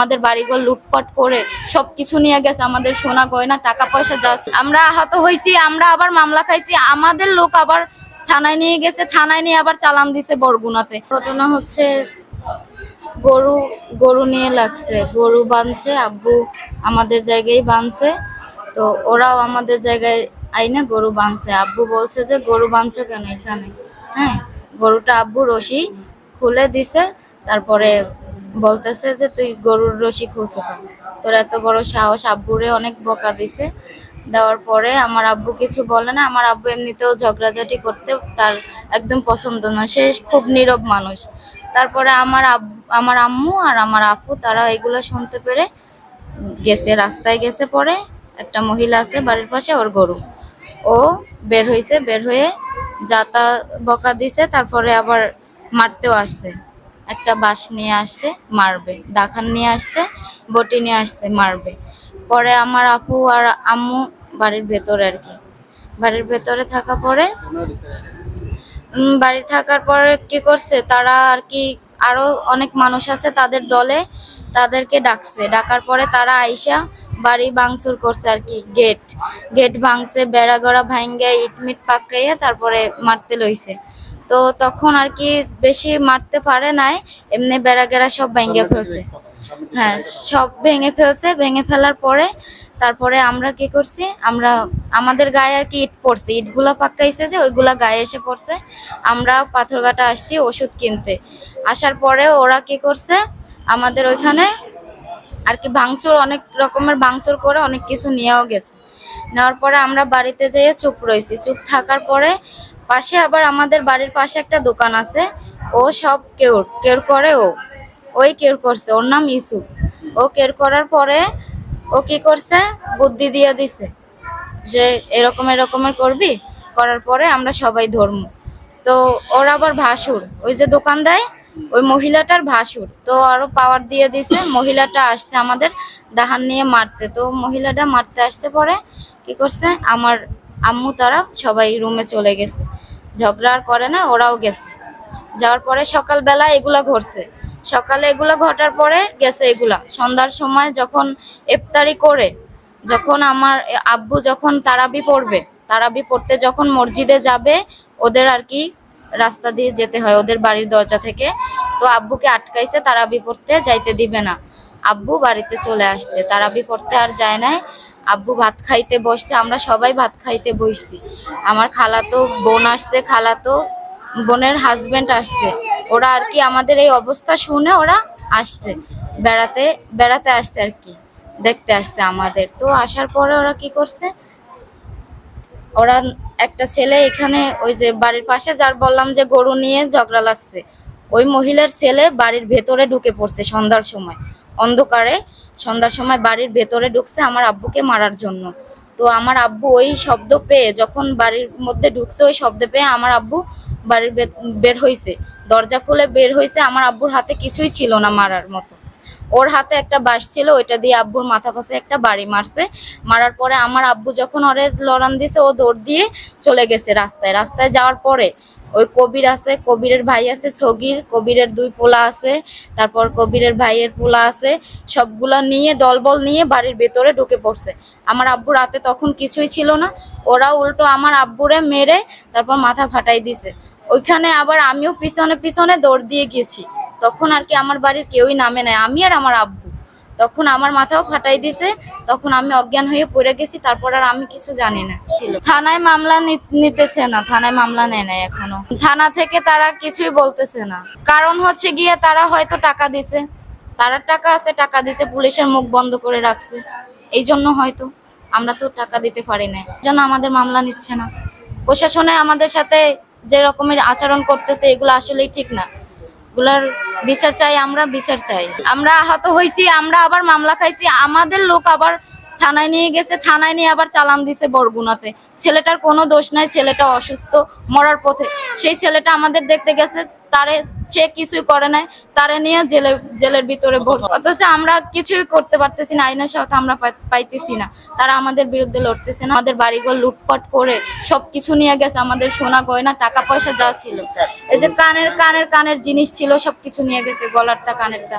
আমাদের বাড়িঘর লুটপাট করে সবকিছু নিয়ে গেছে, আমাদের সোনা গয়না, টাকা পয়সা যাচ্ছে আমরা আহত হয়েছি আমরা আবার মামলা খাইছি, আমাদের লোক আবার থানায় নিয়ে গেছে, থানায় নিয়ে আবার চালান দিছে বরগুনাতে। ঘটনা হচ্ছে, গরু গরু নিয়ে লাগছে, গরু বাঁধছে, আব্বু আমাদের জায়গায় বাঁধছে, তো ওরাও আমাদের জায়গায় আইনা গরু বাঁধছে। আব্বু বলছে যে, গরু বাঁধছো কেন এখানে? হ্যাঁ গরুটা আব্বু রশি খুলে দিছে, তারপরে বলতেছে যে, তুই গরুর রশি খুলছো কেন? তোর এত বড় সাহস আব্বুরে অনেক বকা দিছে। দেওয়ার পরে আমার আব্বু কিছু বলে না। আমার আব্বু এমনিতেও ঝগড়াঝাটি করতে তার একদম পছন্দ না। সে খুব নীরব মানুষ। তারপরে আমার আমার আম্মু আর আমার আপু, তারা এগুলো শুনতে পেরে গেছে, রাস্তায় গেছে পরে একটা মহিলা আছে বাড়ির পাশে, ওর গরু। ও বের হয়েছে বের হয়ে যাতা বকা দিছে, তারপরে আবার মারতেও আসছে। একটা বাঁশ নিয়ে আসছে, মারবে। দাখান নিয়ে আসছে, বটি নিয়ে আসছে, মারবে। পরে আমার আপু আর আম্মু বাড়ির ভেতরে আর কি। বাড়ির ভেতরে থাকা পরে বাড়ি থাকার পরে কি করছে, তারা আর কি আরও অনেক মানুষ আছে তাদের দলে, তাদেরকে ডাকছে। ডাকার পরে তারা আইসা বাড়ি ভাঙচুর করছে আর কি, গেট। গেট ভাঙছে বেড়া গড়া ভাঙ্গে ইট মিট পাকাইয়া তারপরে মারতে লইছে। তো তখন আর কি বেশি মারতে পারে নাই, এমনি বেড়া গেড়া সব ভেঙে ফেলছে। হ্যাঁ সব ভেঙে ফেলছে, ভেঙে ফেলার পরে তারপরে আমরা কি করছি, আমরা, আমাদের গায়ে আর কি ইট পড়ছে, ইটগুলা পাকাইছে যে, ওইগুলা গায়ে এসে পড়ছে। আমরা পাথরঘাটা আসছি ওষুধ কিনতে। আসার পরে ওরা কি করছে, আমাদের ওইখানে আর কি ভাঙচুর, অনেক রকমের ভাঙচুর করে অনেক কিছু নিয়েও গেছে। নেওয়ার পরে আমরা বাড়িতে যেয়ে চুপ রয়েছি। চুপ থাকার পরে পাশে আবার আমাদের বাড়ির পাশে একটা দোকান আছে। ও সব কেউ কেউ করে ও। ওই কেউ করছে, ওর নাম ইসুফ ও কেউ করার পরে ও কি করছে? বুদ্ধি দিয়ে দিছে যে এরকম এরকমের করবি, করার পরে আমরা সবাই ধর্ম। তো ওর আবার ভাসুর, ওই যে দোকান দেয়, ওই মহিলাটার ভাসুর। তো আরও পাওয়ার দিয়ে দিছে, মহিলাটা আসছে আমাদের দাহান নিয়ে মারতে। তো মহিলাটা মারতে আসতে পরে কি করছে? আমার আম্মু তারা সবাই রুমে চলে গেছে। ঝগড়া আর করে না, ওরাও গেছে। যাওয়ার পরে সকালবেলা এগুলা ঘটছে। সকালে এগুলা ঘটার পরে গেছে এগুলা। সন্ধ্যার সময় যখন ইফতারি করে, যখন আমার আব্বু যখন তারাবি পড়বে, তারাবি পড়তে যখন মসজিদে যাবে, ওদের আর কি রাস্তা দিয়ে যেতে হয়, ওদের বাড়ির দরজা থেকে। তো আব্বুকে আটকাইছে তারাবি পড়তে, যাইতে দিবে না। আব্বু বাড়িতে চলে আসছে, তারাবি পড়তে আর যায় নাই। আব্বু ভাত খাইতে বসছে, আমরা সবাই ভাত খাইতে বসছি। আমার খালাতো বোন আসছে, খালাতো বোনের হাজবেন্ড আসছে। ওরা আর কি আমাদের এই অবস্থা শুনে ওরা আসছে, বেড়াতে বেড়াতে আসছে আর কি, দেখতে আসছে আমাদের। তো আসার পরে ওরা কি করছে? ওরা একটা ছেলে এখানে ওই যে বাড়ির পাশে, যার বললাম যে গরু নিয়ে ঝগড়া লাগছে। ওই মহিলার ছেলে বাড়ির ভেতরে ঢুকে পড়ছে সন্ধ্যার সময়। অন্ধকারে সন্ধ্যার সময় বাড়ির ভেতরে ঢুকছে আমার আব্বুকে মারার জন্য। তো আমার আব্বু ওই শব্দ পেয়ে, যখন বাড়ির মধ্যে ঢুকছে ওই শব্দ পেয়ে আমার আব্বু বাড়ির বের হয়েছে দরজা খুলে বের হয়েছে আমার আব্বুর হাতে কিছুই ছিল না মারার মতো। ওর হাতে একটা বাঁশ ছিল, ওইটা দিয়ে আব্বুর মাথা পাশে একটা বাড়ি মারছে। মারার পরে আমার আব্বু যখন ওরে লড়ান দিছে, ও দৌড় দিয়ে চলে গেছে রাস্তায়। রাস্তায় যাওয়ার পরে ওই কবির আছে, কবিরের ভাই আছে, সগির, কবিরের দুই পোলা আছে, তারপর কবিরের ভাইয়ের পোলা আছে, সবগুলা নিয়ে, দলবল নিয়ে বাড়ির ভেতরে ঢুকে পড়ছে। আমার আব্বুর হাতে তখন কিছুই ছিল না, ওরা উল্টো আমার আব্বুরে মেরে তারপর মাথা ফাটাই দিছে। ওইখানে আবার আমিও পিছনে পিছনে দৌড় দিয়ে গেছি। তখন আর কি আমার বাড়ির কেউই নামে নাই, আমি আর আমার আব্বু। তখন আমার মাথাও ফাটাই দিছে, তখন আমি অজ্ঞান হয়ে পড়ে গেছি, তারপর আর আমি কিছু জানি না। থানায় মামলা নিতেছে না, থানায় মামলা নেয় নাই এখনও। থানা থেকে তারা কিছুই বলতেছে না। কারণ হচ্ছে গিয়ে তারা হয়তো টাকা দিছে। তারা টাকা আছে, টাকা দিছে, পুলিশের মুখ বন্ধ করে রাখছে। এই জন্য হয়তো। আমরা তো টাকা দিতে পারি না জন্য আমাদের মামলা নিচ্ছে না। প্রশাসনে আমাদের সাথে যে রকমের আচরণ করতেছে, এগুলো আসলেই ঠিক না। গুলার বিচার চাই, আমরা বিচার চাই। আমরা আহত হয়েছি আমরা আবার মামলা খাইছি, আমাদের লোক আবার থানায় নিয়ে গেছে, থানায় নিয়ে আবার চালান দিছে বরগুনাতে। ছেলেটার কোনো দোষ নাই, ছেলেটা অসুস্থ, মরার পথে। সেই ছেলেটা আমাদের দেখতে গেছে, তারে সে কিছুই করে নাই তারা নিয়ে জেলে জেলের ভিতরে ভরছে। অথচ আমরা কিছুই করতে পারতেছি না আইনের সাথে আমরা পাই- পাইতেছি না। তারা আমাদের বিরুদ্ধে লড়তেছে না। আমাদের বাড়িঘর লুটপাট করে সব কিছু নিয়ে গেছে আমাদের সোনা গয়না টাকা পয়সা যা ছিল। এই যে কানের কানের কানের জিনিস ছিল সব কিছু নিয়ে গেছে গলারটা কানেরটা